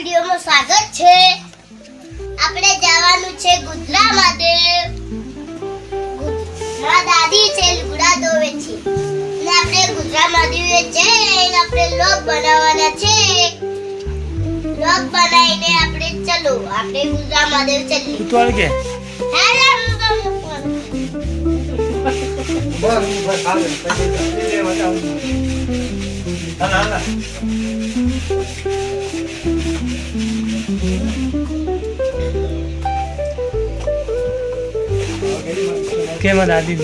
વિડીયોમાં સ્વાગત છે. આપણે જવાનું છે ગુજરા માટે મારા દાદી છે લુગડા ધોવે છે. અને આપણે ગુજરા મહાદેવે જઈને આપણે લોક બનાવવાના છે. લોક બનાવીને આપણે ચલો આપણે ગુજરા મહાદેવ ચલીએ. તું કે? હેલો. કેમ દાદી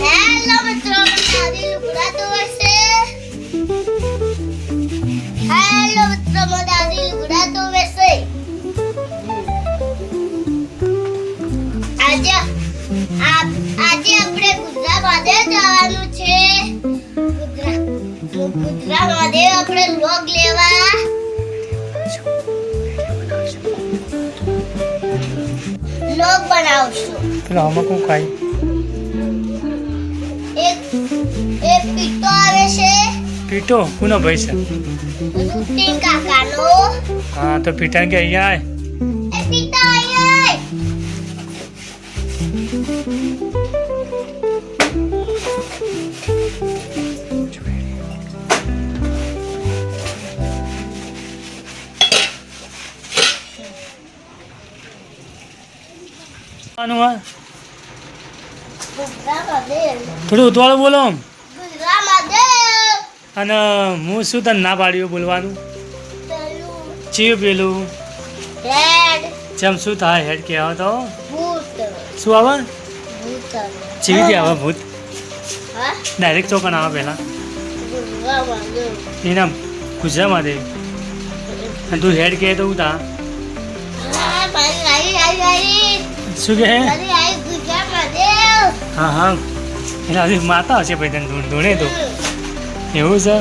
હેલો મિત્રો દાદી લુગડા ધોવે હેલો મિત્રો દાદી લુગડા ધોવે છે આજે આજે આપણે ગુજરાત માટે જવાનું છે. ગુજરાત ગુજરાત માટે આપણે લોગ લેવા. લોગ બનાવશું. પેલો આમાં કોણ ખાય? એક એક પીટો આવે છે. પીટો કોનો ભાઈ છે? રૂટીન કાકાનો હા તો પીટા કે અહીંયા આય. થોડું ઉતવાળું બોલો. અને હું શું તને ના પાડ્યું બોલવાનું? ચીયું પેલું. ચમ જેમ શું થાય હેડ કે આવે તો શું આવે? ચીવી આવે. ભૂત? ડાયરેક્ટ ચોકન આવે પહેલાં. એના ગુજરાતમાં અને તું હેડ કે તો હું આવી શું કે હા હા એના હજી માતા હશે ભાઈ તને ધૂણ તો એવું છે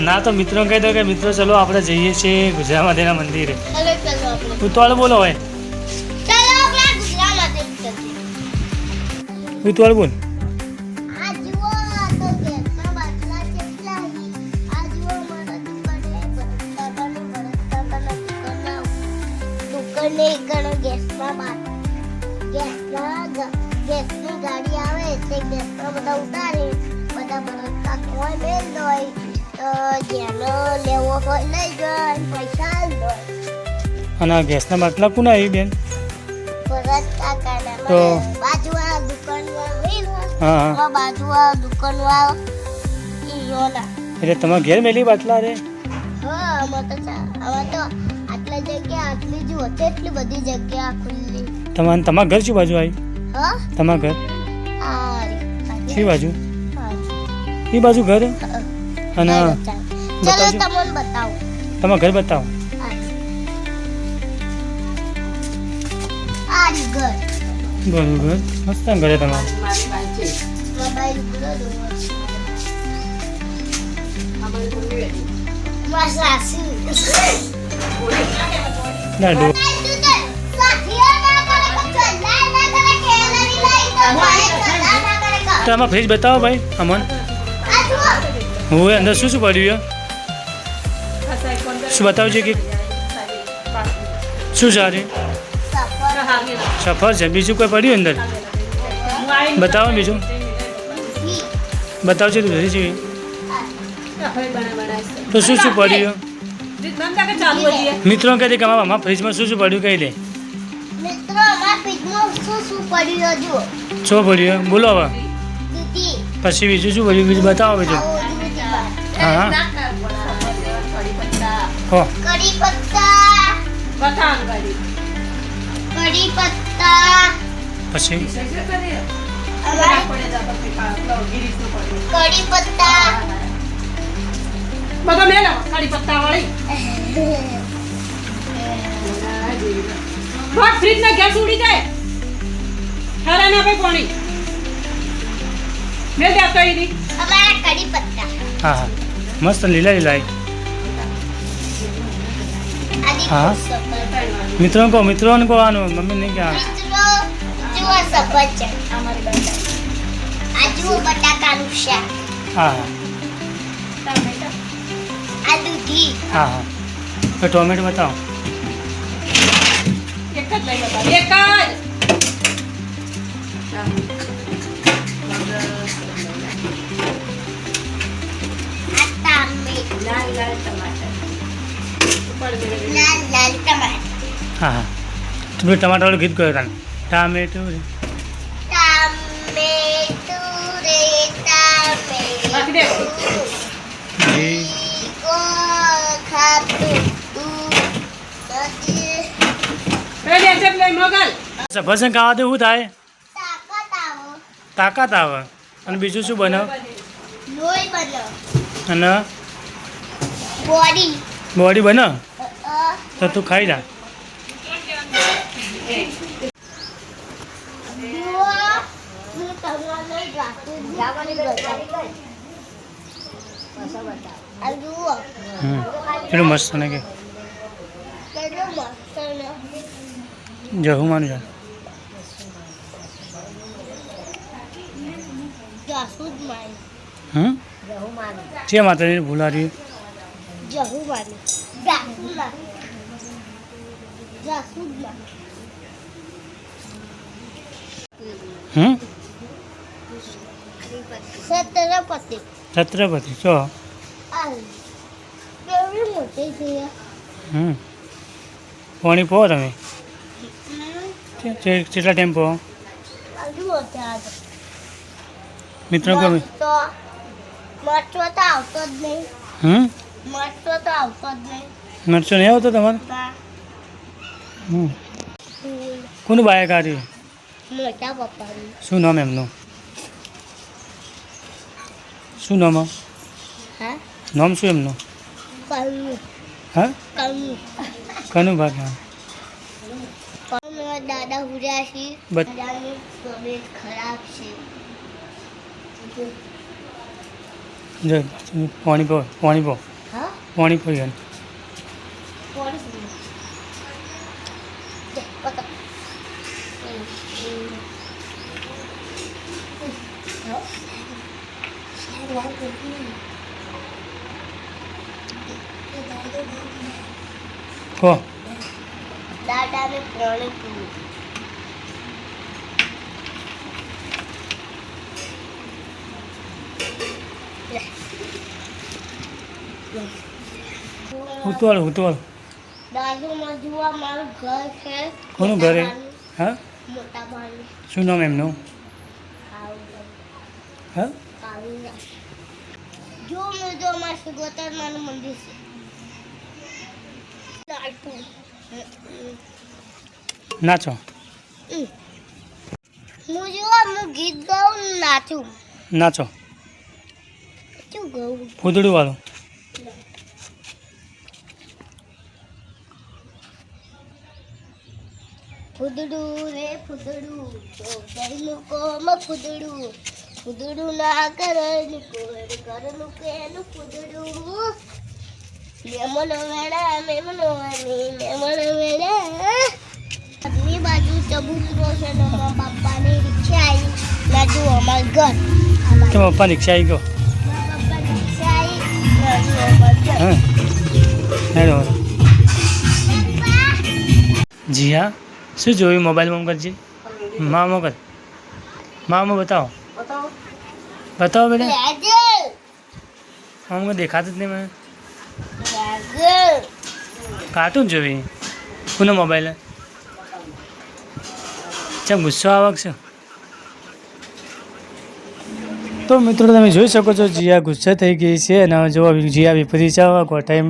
ના તો મિત્રો કહી દો કે મિત્રો ચલો આપણે જઈએ છીએ ગુજરાત માતાના મંદિરે ઉતવાળ બોલો હોય ઉતવાળ બોલ જુઓ આ તો ગેસના ગેસના ગેસના ગેસની ગાડી આવે તે ગેસમાં બધા ઉતારે બધા બટાકા કોઈ મેલ દોય જેનો લેવો હોય લઈ જાય પૈસા દોય અને ગેસના બાટલા કોના આવી બેન? ભરત તો- બાજુવાળા એટલે તમારા ઘેર મેલી બાટલા રે? હા તો તો આટલા જગ્યા, આટલી જુઓ તેટલી બધી જગ્યા ખુલ્લી. તમારે તમારા ઘર શું બાજુ આવી તમાર ઘર? શું બાજુ? એ બાજુ ઘર? અને બતાવજો. તમાર ઘર બતાવો. બરોબર. મસ્ત ઘરે તમારે. ના આમાં ફ્રીજ બતાવો ભાઈ અમન. હું અંદર શું શું પડ્યું શું બતાવજો કે? શું સારી સફર છે. બીજું કોઈ પડ્યું અંદર? બતાવો બીજું. બતાવજો તું ઘરે તો શું શું પડ્યું મિત્રો કહે કે અમારા ફ્રીજમાં શું શું પડ્યું કહી દે. મિત્રો શું પડ્યું શું પડ્યું બોલો હવે. પછી બીજું શું બધું બીજું બતાવો બીજું. હા. પછી? અમારે પત્તા ફ્રીજ ના ગેસ ઉડી જાય. ખરા ના ભાઈ પાણી. દે આપતો એની અમારા કઢી પત્તા. હા હા. મસ્ત લીલા લીલા આવી. હા. મિત્રો કહો મિત્રોને કહો આનું મમ્મી નહીં કે મિત્રો જુઓ સફરજન આ જુઓ બટાકાનું શાક. હા હા. આ દૂધી. હા હા. તો ટોમેટો બતાવો. એક જ લઈ બતાવ એક જ. લાલ લાલ ટમાટર. લાલ લાલ ટમાટર. હા હા. તમે ટમાટાવાળું ગીત ગયો તાને. ટામેટો રે. ટામેટુ રે તો. ટામેટુ શું થાય? તાકાત આવે. અને બીજું શું બનાવ? લોહી બનો અને? બોડી. બોડી બને? તો તું ખાઈ હું હમ કેટલું મસ્ત ને. કે માનું જા હમ છે. માતાજી ભૂલારી. માની જાસૂદ માની હમ? છત્રપતિ. છત્રપતિ ચો કેવડી મોટી છે હમ. પાણી પો તમે? કે- કે- કેટલા ટાઈમ પો? મિત્રો ગમે તો મરચો તો આવતો જ નહીં. હમ? મરચો તો આવતો જ નહીં. મરચો નહીં આવતો તમારે? કોનું બાય કાઢ્યું મોટા પપ્પાની. શું નામ એમનું? શું નામ હા? નામ શું એમનું? કનું. હા? કનું. કનું પણ દાદા હુર્યા છે. દાદાની તબિયત ખરાબ છે. પાણી પો પાણી પો. પાણી પડી હમ. કહો દાદાને પાણી પીવું ઉતવાળ ઉતવાળ બાજુમાં જુઓ મારું ઘર છે. કોનું ઘર એ? હા? મોટા ભાઈ શું નામ એમનું? હા? જો મેં જો અમારા સુગોતરમાનું મંદિર છે. નાચો. હું જો હું ગીત ગાઉં નાચું. નાચો. શું ગાઉં? ફૂદડું વાળું. ફૂદડું રે ફૂદડું ઘરનું કોમ ફૂદડું. ફૂદડું ના કરનું કોર ઘરનું કેનું ફૂદડું. મેમનો વેડા મેમનો વાની મેમનો વેડા આજની બાજુ ચબૂતરો છે ને મારા બાપાની રિક્ષા આવી. ના અમાર ઘર. તો પપ્પા રિક્ષા આવી ગયો? બાપાની રિક્ષા આવી ના અમાર ઘર હા હેલો જી હા. શું જોયું મોબાઈલમાં કરજે મા મોકલ મામાં બતાવો. બતાવો. બેટા આમાં દેખાતું જ નહીં મને. કાર્ટૂન જોવી કોનો મોબાઈલ ચમ ગુસ્સો આવક છે. તો મિત્રો તમે જોઈ શકો છો જીયા ગુસ્સે થઈ ગઈ છે અને જોવા જો જીયા વિપરીત છે કોઈ ટાઈમ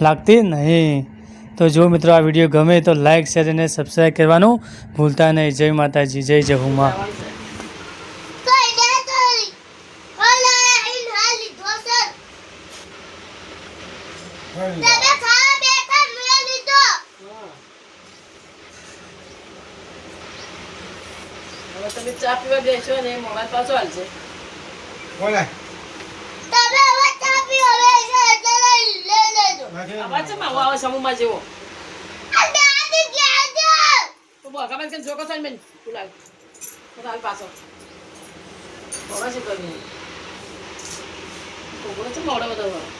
લાગતી નહીં. તો જો મિત્રો આ વીડિયો ગમે તો લાઇક શેર અને સબસ્ક્રાઈબ કરવાનું ભૂલતા નહીં. જય માતાજી જય ધોસર. તમે ખા બેઠા મેં લીધો. હવે તમે ચા પીવા બેસો ને મોબાઈલ પાછો હાલશે. અવાજ છે માવો આવે સમૂહમાં જેવો તો બોગા બેન કેમ જોકો થાય તું તો હાલ પાછો છે શું તો છે મોડો બધો